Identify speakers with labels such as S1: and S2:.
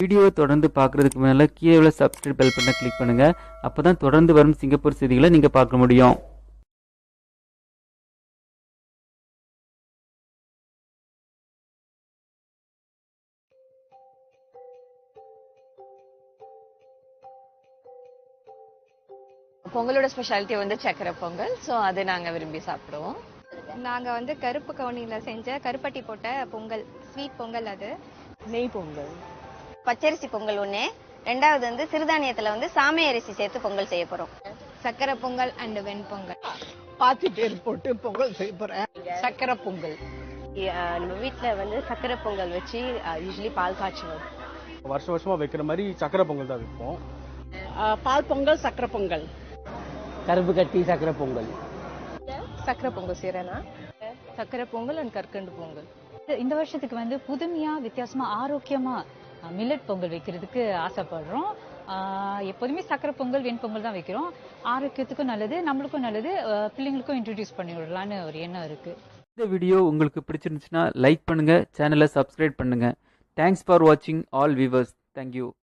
S1: வீடியோவை தொடர்ந்து பார்க்குறதுக்கு மேலே கீழே உள்ள சப்ஸ்கிரைப் பெல் பட்டனை கிளிக் பண்ணுங்கள் அப்போ தான் தொடர்ந்து வரும் சிங்கப்பூர் செய்திகளை நீங்கள் பார்க்க முடியும்.
S2: பொங்கலோட ஸ்பெஷாலிட்டி வந்து சக்கரை பொங்கல். ஸோ அது நாங்கள் விரும்பி சாப்பிடுவோம்.
S3: நாங்க வந்து கருப்பு கவுனில செஞ்ச கருப்பட்டி போட்ட பொங்கல் ஸ்வீட் பொங்கல் அது.
S2: நெய் பொங்கல்.
S4: பச்சரிசி பொங்கல் ஒண்ணு. ரெண்டாவது வந்து சிறுதானியத்துல வந்து சாமை அரிசி சேர்த்து பொங்கல் செய்ய போறோம்.
S3: சக்கரை பொங்கல் அண்ட் வெண்பொங்கல்
S5: பாத்தி பேர் போட்டு பொங்கல் செய்ய போறேன்.
S2: சக்கரை பொங்கல்.
S4: நம்ம வீட்ல வந்து சக்கரை பொங்கல் வச்சு யூஸ்வலி பால் காய்ச்சுவோம்.
S6: வருஷம் வருஷமா வைக்கிற மாதிரி சக்கரை பொங்கல் தான் வைப்போம்.
S5: பால் பொங்கல் சக்கரை பொங்கல்.
S7: கருப்பு கட்டி சக்கரை பொங்கல்.
S2: சக்கரை பொங்கல் செய்கிறேன்னா சக்கரை பொங்கல் அண்ட் கற்கண்டு பொங்கல்.
S8: இந்த வருஷத்துக்கு வந்து புதுமையா வித்தியாசமா ஆரோக்கியமா மில்லட் பொங்கல் வைக்கிறதுக்கு ஆசைப்படுறோம். எப்போதுமே சக்கரை பொங்கல் வெண்பொங்கல் தான் வைக்கிறோம். ஆரோக்கியத்துக்கும் நல்லது நம்மளுக்கும் நல்லது பிள்ளைங்களுக்கும் இன்ட்ரடியூஸ் பண்ணி விடலான்னு ஒரு எண்ணம் இருக்கு.
S1: இந்த வீடியோ உங்களுக்கு பிடிச்சிருந்துச்சுன்னா லைக் பண்ணுங்கள் சேனலை சப்ஸ்கிரைப் பண்ணுங்கள் தேங்க்ஸ் ஃபார் வாட்சிங் ஆல் வியூவர்ஸ் தேங்க்யூ